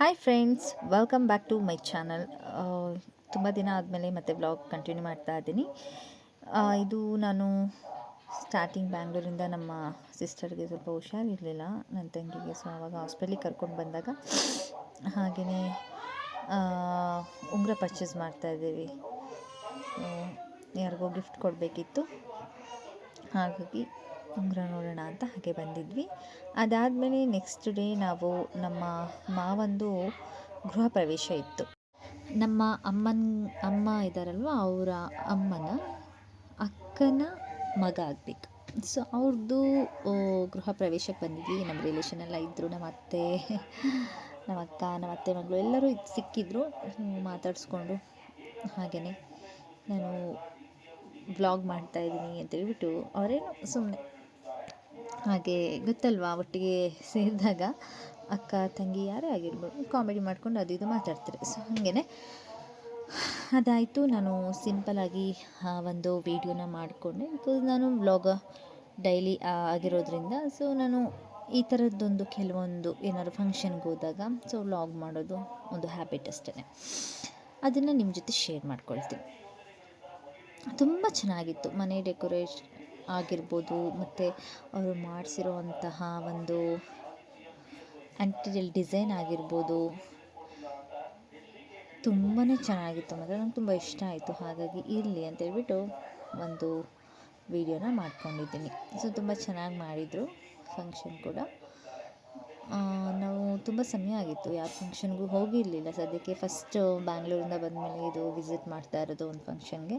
Hi friends welcome back to my channel ತುಂಬ ದಿನ ಆದಮೇಲೆ ಮತ್ತೆ ವ್ಲಾಗ್ ಕಂಟಿನ್ಯೂ ಮಾಡ್ತಾ ಇದ್ದೀನಿ. ಇದು ನಾನು ಸ್ಟಾರ್ಟಿಂಗ್ ಬ್ಯಾಂಗ್ಳೂರಿಂದ ನಮ್ಮ ಸಿಸ್ಟರ್ಗೆ ಸ್ವಲ್ಪ ಹುಷಾರಿರಲಿಲ್ಲ. ನನ್ನ ತಂಗಿಗೆ ಸೊ ಆವಾಗ ಹಾಸ್ಪಿಟ್ಲಿಗೆ ಕರ್ಕೊಂಡು ಬಂದಾಗ ಹಾಗೆಯೇ ಉಂಗುರ ಪರ್ಚೇಸ್ ಮಾಡ್ತಾ ಇದ್ದೀವಿ. ಯಾರಿಗೋ ಗಿಫ್ಟ್ ಕೊಡಬೇಕಿತ್ತು. ಹಾಗಾಗಿ ಉಂಗುರ ನೋಡೋಣ ಅಂತ ಹಾಗೆ ಬಂದಿದ್ವಿ. ಅದಾದಮೇಲೆ ನೆಕ್ಸ್ಟ್ ಡೇ ನಾವು ನಮ್ಮ ಮಾವಂದು ಗೃಹ ಪ್ರವೇಶ ಇತ್ತು. ನಮ್ಮ ಅಮ್ಮನ, ಅಮ್ಮ ಇದ್ದಾರಲ್ವ ಅವರ ಅಮ್ಮನ ಅಕ್ಕನ ಮಗ ಆಗಬೇಕು. ಸೊ ಅವ್ರದ್ದು ಗೃಹ ಪ್ರವೇಶಕ್ಕೆ ಬಂದಿದ್ವಿ. ನಮ್ಮ ರಿಲೇಷನ್ ಎಲ್ಲ ಇದ್ದರು ನಮ್ಮ ಅತ್ತೆ ನಮ್ಮ ಅಕ್ಕ ನಮ್ಮ ಅತ್ತೆ ಮಗಳು ಎಲ್ಲರೂ ಇದು, ಸಿಕ್ಕಿದ್ರು. ಮಾತಾಡಿಸ್ಕೊಂಡು ಹಾಗೆಯೇ ನಾನು ಬ್ಲಾಗ್ ಮಾಡ್ತಾ ಇದ್ದೀನಿ ಅಂತ ಹೇಳ್ಬಿಟ್ಟು ಅವರೇನು ಸುಮ್ಮನೆ ಹಾಗೆ ಗೊತ್ತಲ್ವಾ ಒಟ್ಟಿಗೆ ಸೇರಿದಾಗ ಅಕ್ಕ, ತಂಗಿ ಯಾರೇ ಆಗಿರ್ಬೋದು ಕಾಮಿಡಿ ಮಾಡ್ಕೊಂಡು ಅದು ಇದು ಮಾತಾಡ್ತಾರೆ. ಸೊ ಹಾಗೆಯೇ ಅದಾಯಿತು. ನಾನು ಸಿಂಪಲಾಗಿ ಆ ಒಂದು ವೀಡಿಯೋನ ಮಾಡಿಕೊಂಡೆ. ಬಿಕಾಸ್ ನಾನು ವ್ಲಾಗ ಡೈಲಿ ಆಗಿರೋದ್ರಿಂದ ಸೊ ನಾನು ಈ ಥರದ್ದೊಂದು ಕೆಲವೊಂದು ಏನಾದ್ರು ಫಂಕ್ಷನ್ಗೆ ಹೋದಾಗ ಸೊ ವ್ಲಾಗ್ ಮಾಡೋದು ಒಂದು ಹ್ಯಾಬಿಟ್ ಅಷ್ಟೇ ಅದನ್ನು ನಿಮ್ಮ ಜೊತೆ ಶೇರ್ ಮಾಡ್ಕೊಳ್ತೀನಿ. ತುಂಬ ಚೆನ್ನಾಗಿತ್ತು. ಮನೆ ಡೆಕೋರೇಟ್ ಆಗಿರ್ಬೋದು, ಮತ್ತು ಅವರು ಮಾಡಿಸಿರುವಂತಹ ಒಂದು ಆಂಟಿರಿಯಲ್ ಡಿಸೈನ್ ಆಗಿರ್ಬೋದು ತುಂಬಾ ಚೆನ್ನಾಗಿತ್ತು. ಮಾತ್ರ ನಂಗೆ ತುಂಬ ಇಷ್ಟ ಆಯಿತು. ಹಾಗಾಗಿ ಇರಲಿ ಅಂತ ಹೇಳ್ಬಿಟ್ಟು ಒಂದು ವಿಡಿಯೋನ ಮಾಡ್ಕೊಂಡಿದ್ದೀನಿ. ಸೊ, ತುಂಬ ಚೆನ್ನಾಗಿ ಮಾಡಿದರು ಫಂಕ್ಷನ್ ಕೂಡ. ನಾವು ತುಂಬ ಸಮಯ ಆಗಿತ್ತು. ಯಾವ ಫಂಕ್ಷನ್ಗೂ ಹೋಗಿರಲಿಲ್ಲ. ಸದ್ಯಕ್ಕೆ ಫಸ್ಟ್ ಬ್ಯಾಂಗ್ಳೂರಿಂದ ಬಂದಮೇಲೆ ಇದು ವಿಸಿಟ್ ಮಾಡ್ತಾ ಇರೋದು ಒಂದು ಫಂಕ್ಷನ್ಗೆ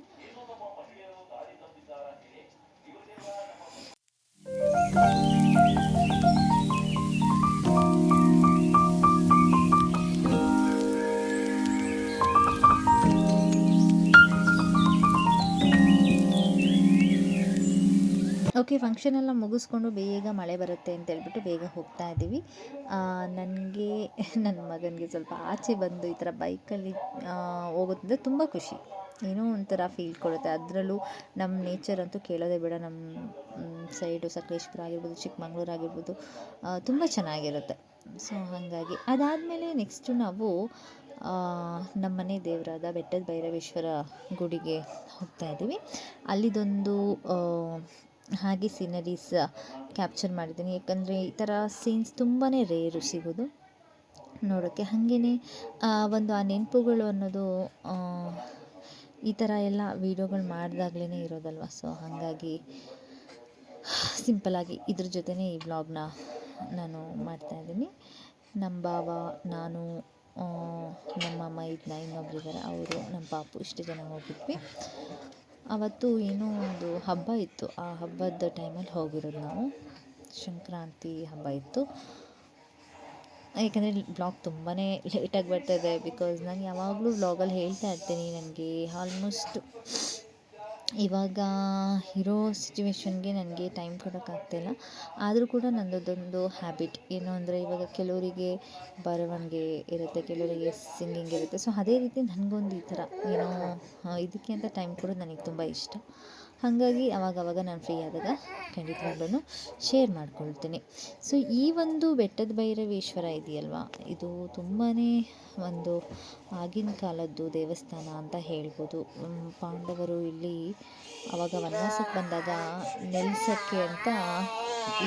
ಓಕೆ ಫಂಕ್ಷನ್ ಎಲ್ಲ ಮುಗಿಸ್ಕೊಂಡು ಬೇಗ ಮಳೆ ಬರುತ್ತೆ ಅಂತ ಹೇಳ್ಬಿಟ್ಟು ಬೇಗ ಹೋಗ್ತಾ ಇದ್ದೀವಿ. ನನಗೆ ನನ್ನ ಮಗನಿಗೆ ಸ್ವಲ್ಪ ಆಚೆ ಬಂದು ಈ ಥರ ಬೈಕಲ್ಲಿ ಹೋಗೋದಂದ್ರೆ ತುಂಬ ಖುಷಿ. ಏನೋ ಒಂಥರ ಫೀಲ್ ಕೊಡುತ್ತೆ. ಅದರಲ್ಲೂ ನಮ್ಮ ನೇಚರ್ ಅಂತೂ ಕೇಳೋದೇ ಬೇಡ. ನಮ್ಮ ಸೈಡು ಸಕಲೇಶ್ಪುರ ಆಗಿರ್ಬೋದು, ಚಿಕ್ಕಮಂಗ್ಳೂರು ಆಗಿರ್ಬೋದು ತುಂಬ ಚೆನ್ನಾಗಿರುತ್ತೆ. ಸೊ ಹಾಗಾಗಿ ಅದಾದಮೇಲೆ ನೆಕ್ಸ್ಟು ನಾವು ನಮ್ಮ ನಮ್ಮನೆ ದೇವರಾದ ಬೆಟ್ಟದ ಭೈರವೇಶ್ವರ ಗುಡಿಗೆ ಹೋಗ್ತಾ ಇದ್ದೀವಿ. ಅಲ್ಲಿದೊಂದು ಹಾಗೆ ಸೀನರೀಸ್ ಕ್ಯಾಪ್ಚರ್ ಮಾಡಿದ್ದೀನಿ. ಯಾಕಂದರೆ ಈ ಥರ ಸೀನ್ಸ್ ತುಂಬಾ ರೇರು ಸಿಗೋದು ನೋಡೋಕ್ಕೆ. ಹಾಗೆಯೇ ಒಂದು ಆ ನೆನಪುಗಳು ಅನ್ನೋದು ಈ ಥರ ಎಲ್ಲ ವೀಡಿಯೋಗಳು ಮಾಡಿದಾಗ್ಲೇ ಇರೋದಲ್ವ? ಸೊ ಹಾಗಾಗಿ ಸಿಂಪಲಾಗಿ ಇದ್ರ ಜೊತೆನೇ ಈ ವ್ಲಾಗ್ನ ನಾನು ಮಾಡ್ತಾ ಇದ್ದೀನಿ. ನಮ್ಮ ಬಾವ ನಾನು ನಮ್ಮ ಮೈದ್ನ ಇನ್ನೊಬ್ರು ಇದ್ದಾರೆ ಅವರು, ನಮ್ಮ ಪಾಪು, ಇಷ್ಟು ಜನ ಹೋಗಿದ್ವಿ. ಅವತ್ತು ಏನೋ ಒಂದು ಹಬ್ಬ ಇತ್ತು. ಆ ಹಬ್ಬದ ಟೈಮಲ್ಲಿ ಹೋಗಿರೋದು ನಾವು. ಸಂಕ್ರಾಂತಿ ಹಬ್ಬ ಇತ್ತು. ಏಕೆಂದರೆ ಬ್ಲಾಗ್ ತುಂಬಾ ಲೇಟಾಗಿ ಬರ್ತಾಯಿದೆ ಬಿಕಾಸ್ ನಾನು ಯಾವಾಗಲೂ ಬ್ಲಾಗಲ್ಲಿ ಹೇಳ್ತಾ ಇರ್ತೀನಿ. ನನಗೆ ಆಲ್ಮೋಸ್ಟ್ ಇವಾಗ ಇರೋ ಸಿಚುವೇಶನ್ಗೆ ನನಗೆ ಟೈಮ್ ಕೊಡೋಕ್ಕಾಗ್ತಿಲ್ಲ. ಆದರೂ ಕೂಡ ನನ್ನದೊಂದು ಹ್ಯಾಬಿಟ್ ಏನು ಅಂದರೆ ಇವಾಗ ಕೆಲವರಿಗೆ ಬರವಣಿಗೆ ಇರುತ್ತೆ, ಕೆಲವರಿಗೆ ಸಿಂಗಿಂಗ್ ಇರುತ್ತೆ. ಸೊ ಅದೇ ರೀತಿ ನನಗೊಂದು ಈ ಥರ ಏನೋ ಇದಕ್ಕೆ ಅಂತ ಟೈಮ್ ಕೊಡೋದು ನನಗೆ ತುಂಬ ಇಷ್ಟ. ಹಾಗಾಗಿ ಅವಾಗವಾಗ ನಾನು ಫ್ರೀ ಆದಾಗ ಖಂಡಿತವಾಗ್ಲೂ ಶೇರ್ ಮಾಡ್ಕೊಳ್ತೀನಿ. ಸೊ ಈ ಒಂದು ಬೆಟ್ಟದ ಭೈರವೇಶ್ವರ ಇದೆಯಲ್ವಾ? ಇದು ತುಂಬಾ ಒಂದು ಆಗಿನ ಕಾಲದ್ದು ದೇವಸ್ಥಾನ ಅಂತ ಹೇಳ್ಬೋದು. ಪಾಂಡವರು ಇಲ್ಲಿ ಅವಾಗ ವನವಾಸಕ್ಕೆ ಬಂದಾಗ ನೆಲೆಸೋಕ್ಕೆ ಅಂತ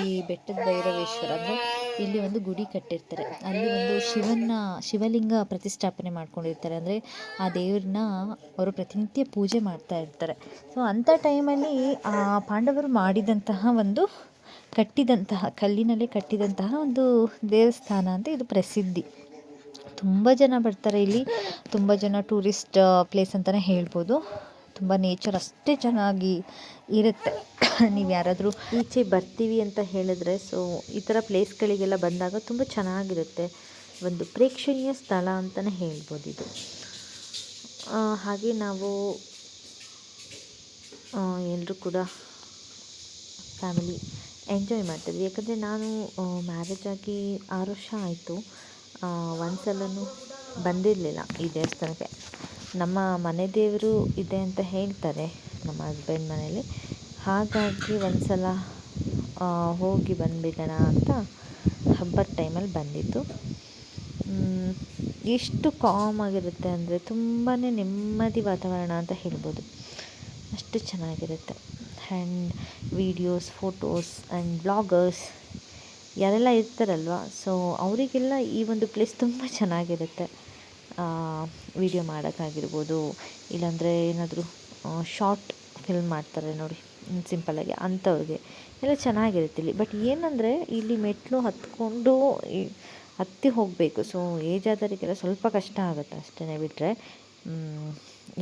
ಈ ಬೆಟ್ಟದ ಭೈರವೇಶ್ವರ ಅಂದರೆ ಇಲ್ಲಿ ಒಂದು ಗುಡಿ ಕಟ್ಟಿರ್ತಾರೆ. ಅಲ್ಲಿ ಒಂದು ಶಿವನ ಶಿವಲಿಂಗ ಪ್ರತಿಷ್ಠಾಪನೆ ಮಾಡ್ಕೊಂಡಿರ್ತಾರೆ. ಅಂದರೆ ಆ ದೇವ್ರನ್ನ ಅವರು ಪ್ರತಿನಿತ್ಯ ಪೂಜೆ ಮಾಡ್ತಾ ಇರ್ತಾರೆ. ಸೊ ಅಂಥ ಟೈಮಲ್ಲಿ ಆ ಪಾಂಡವರು ಮಾಡಿದಂತಹ ಒಂದು ಕಟ್ಟಿದಂತಹ, ಕಲ್ಲಿನಲ್ಲೇ ಕಟ್ಟಿದಂತಹ ಒಂದು ದೇವಸ್ಥಾನ ಅಂತ ಇದು ಪ್ರಸಿದ್ಧಿ. ತುಂಬ ಜನ ಬರ್ತಾರೆ ಇಲ್ಲಿ. ತುಂಬ ಜನ ಟೂರಿಸ್ಟ್ ಪ್ಲೇಸ್ ಅಂತಲೇ ಹೇಳ್ಬೋದು. ತುಂಬ ನೇಚರ್ ಅಷ್ಟೇ ಚೆನ್ನಾಗಿ ಇರುತ್ತೆ. ನೀವು ಯಾರಾದರೂ ಈಚೆ ಬರ್ತೀವಿ ಅಂತ ಹೇಳಿದ್ರೆ ಸೊ ಈ ಥರ ಪ್ಲೇಸ್ಗಳಿಗೆಲ್ಲ ಬಂದಾಗ ತುಂಬ ಚೆನ್ನಾಗಿರುತ್ತೆ. ಒಂದು ಪ್ರೇಕ್ಷಣೀಯ ಸ್ಥಳ ಅಂತಲೇ ಹೇಳ್ಬೋದು ಇದು. ಹಾಗೆ ನಾವು ಎಲ್ಲರೂ ಕೂಡ ಫ್ಯಾಮಿಲಿ ಎಂಜಾಯ್ ಮಾಡ್ತಿದ್ವಿ. ಯಾಕಂದರೆ ನಾನು ಮ್ಯಾರೇಜ್ ಆಗಿ ಆರು ವರ್ಷ ಆಯಿತು. ಒಂದು ಸಲನೂ ಬಂದಿರಲಿಲ್ಲ ಈ ದೇವಸ್ಥಾನಕ್ಕೆ. ನಮ್ಮ ಮನೆ ದೇವರು ಇದೆ ಅಂತ ಹೇಳ್ತಾರೆ ನಮ್ಮ ಹಸ್ಬೆಂಡ್ ಮನೇಲಿ. ಹಾಗಾಗಿ ಒಂದು ಸಲ ಹೋಗಿ ಬಂದುಬಿಡೋಣ ಅಂತ ಹಬ್ಬದ ಟೈಮಲ್ಲಿ ಬಂದಿದ್ದು. ಎಷ್ಟು ಕಾಮ್ ಆಗಿರುತ್ತೆ ಅಂದರೆ ತುಂಬಾ ನೆಮ್ಮದಿ ವಾತಾವರಣ ಅಂತ ಹೇಳ್ಬೋದು. ಅಷ್ಟು ಚೆನ್ನಾಗಿರುತ್ತೆ. And videos photos and bloggers ಯಾರೆಲ್ಲ ಇರ್ತಾರಲ್ವ? ಸೊ ಅವರಿಗೆಲ್ಲ ಈ ಒಂದು ಪ್ಲೇಸ್ ತುಂಬ ಚೆನ್ನಾಗಿರುತ್ತೆ. ವಿಡಿಯೋ ಮಾಡೋಕ್ಕಾಗಿರ್ಬೋದು, ಇಲ್ಲಾಂದರೆ ಏನಾದರೂ ಶಾರ್ಟ್ ಫಿಲ್ಮ್ ಮಾಡ್ತಾರೆ ನೋಡಿ ಸಿಂಪಲ್ಲಾಗಿ ಅಂಥವ್ರಿಗೆ. ಎಲ್ಲ ಚೆನ್ನಾಗಿರುತ್ತೆ ಇಲ್ಲಿ. ಬಟ್ ಏನಂದರೆ, ಇಲ್ಲಿ ಮೆಟ್ಟಿಲು ಹತ್ಕೊಂಡು ಹತ್ತಿ ಹೋಗಬೇಕು. ಸೊ ಏಜ್ ಆದವರಿಗೆಲ್ಲ ಸ್ವಲ್ಪ ಕಷ್ಟ ಆಗುತ್ತೆ ಅಷ್ಟೇ ಬಿಟ್ಟರೆ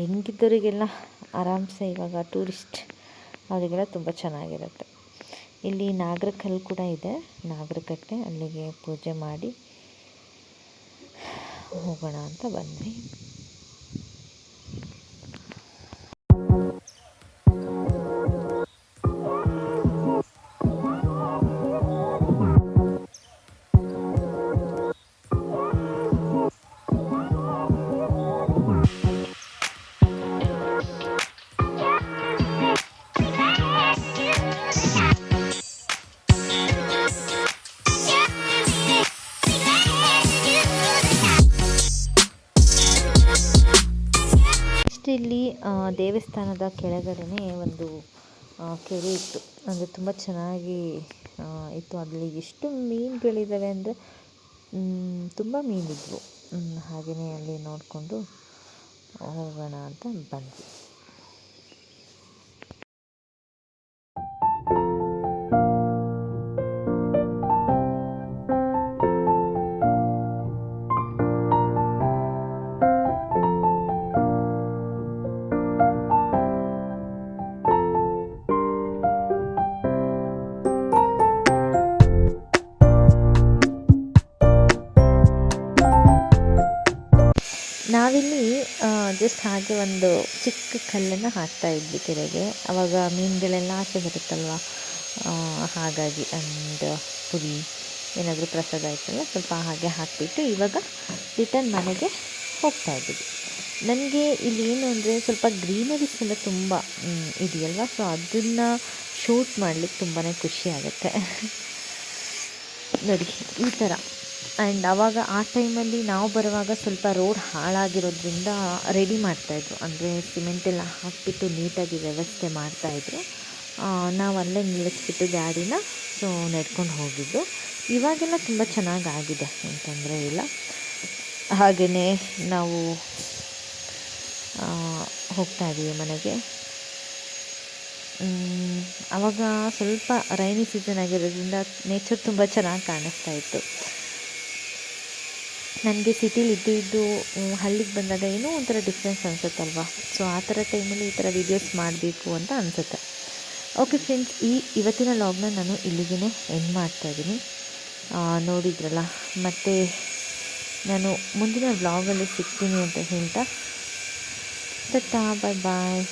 ಹೆಂಗಿದ್ದವರಿಗೆಲ್ಲ ಆರಾಮ್ಸೆ ಇವಾಗ ಟೂರಿಸ್ಟ್ ಅವರಿಗೆಲ್ಲ ತುಂಬ ಚೆನ್ನಾಗಿರುತ್ತೆ. ಇಲ್ಲಿ ನಾಗರಕಲ್ಲು ಕೂಡ ಇದೆ. ನಾಗರಕಟ್ಟೆ ಅಲ್ಲಿಗೆ ಪೂಜೆ ಮಾಡಿ ಹೋಗೋಣ ಅಂತ ಬಂದ್ವಿ. ದೇವಸ್ಥಾನದ ಕೆಳಗಡೆನೇ ಒಂದು ಕೆರೆ ಇತ್ತು. ಅಂದರೆ ತುಂಬ ಚೆನ್ನಾಗಿ ಇತ್ತು. ಅಲ್ಲಿ ಎಷ್ಟು ಮೀನುಗಳಿದ್ದಾವೆ ಅಂದರೆ ತುಂಬ ಮೀನಿದ್ವು. ಹಾಗೆಯೇ ಅಲ್ಲಿ ನೋಡಿಕೊಂಡು ಹೋಗೋಣ ಅಂತ ಬಂದ್ವಿ. ಜಸ್ಟ್ ಹಾಗೆ ಒಂದು ಚಿಕ್ಕ ಕಲ್ಲನ್ನು ಹಾಕ್ತಾ ಇದ್ವಿ ಕೆರೆಗೆ. ಆವಾಗ ಮೀನುಗಳೆಲ್ಲ ಆಚೆ ಬರುತ್ತಲ್ವ? ಹಾಗಾಗಿ ಅಂಡ್ ಪುಡಿ ಏನಾದರೂ ಪ್ರಸಾದ ಆಯ್ತಲ್ಲ, ಸ್ವಲ್ಪ ಹಾಗೆ ಹಾಕಿಬಿಟ್ಟು ಇವಾಗ ರಿಟರ್ನ್ ಮನೆಗೆ ಹೋಗ್ತಾ ಇದ್ದೀವಿ ನನಗೆ ಇಲ್ಲಿ ಏನು ಅಂದರೆ ಸ್ವಲ್ಪ ಗ್ರೀನರೀಸ್ ಎಲ್ಲ ತುಂಬ ಇದೆಯಲ್ವ? ಸೊ ಅದನ್ನು ಶೂಟ್ ಮಾಡಲಿಕ್ಕೆ ತುಂಬಾ ಖುಷಿ ಆಗುತ್ತೆ. ನೋಡಿ, ಈ ಥರ. ಆ್ಯಂಡ್ ಆವಾಗ ಆ ಟೈಮಲ್ಲಿ ನಾವು ಬರುವಾಗ ಸ್ವಲ್ಪ ರೋಡ್ ಹಾಳಾಗಿರೋದ್ರಿಂದ ರೆಡಿ ಮಾಡ್ತಾಯಿದ್ರು ಅಂದರೆ ಸಿಮೆಂಟ್ ಎಲ್ಲ ಹಾಕಿಬಿಟ್ಟು ನೀಟಾಗಿ ವ್ಯವಸ್ಥೆ ಮಾಡ್ತಾಯಿದ್ರು ನಾವು ಅಲ್ಲೇ ನಿಲ್ಲಿಸ್ಬಿಟ್ಟು ಗಾಡಿನ ಸೊ ನಡ್ಕೊಂಡು ಹೋಗಿದ್ದು. ಇವಾಗೆಲ್ಲ ತುಂಬ ಚೆನ್ನಾಗಿ ಆಗಿದೆ ಅಂತಂದರೆ ಇಲ್ಲ. ಹಾಗೆಯೇ ನಾವು ಹೋಗ್ತಾ ಇದ್ದೀವಿ ಮನೆಗೆ. ಆವಾಗ ಸ್ವಲ್ಪ ರೈನಿ ಸೀಸನ್ ಆಗಿರೋದ್ರಿಂದ ನೇಚರ್ ತುಂಬ ಚೆನ್ನಾಗಿ ಕಾಣಿಸ್ತಾ ಇತ್ತು. ನನಗೆ ಸಿಟಿಲಿ ಇದ್ದು ಇದ್ದು ಮ್, ಹಳ್ಳಿಗೆ ಬಂದಾಗ ಏನೋ ಒಂಥರ ಡಿಫ್ರೆನ್ಸ್ ಅನಿಸುತ್ತಲ್ವ? ಸೊ ಆ ಥರ ಟೈಮಲ್ಲಿ ಈ ಥರ ವೀಡಿಯೋಸ್ ಮಾಡಬೇಕು ಅಂತ ಅನಿಸುತ್ತೆ. ಓಕೆ ಫ್ರೆಂಡ್ಸ್ ಈ ಇವತ್ತಿನ ಲಾಗ್ನ ನಾನು ಇಲ್ಲಿಗೆ ಎಂಡ್ ಮಾಡ್ತಾಯಿದ್ದೀನಿ ನೋಡಿದ್ರಲ್ಲ? ಮತ್ತು ನಾನು ಮುಂದಿನ ವ್ಲಾಗಲ್ಲಿ ಸಿಗ್ತೀನಿ ಅಂತ ಹೇಳ್ತಾ ಟಾಟಾ ಬಾಯ್ ಬಾಯ್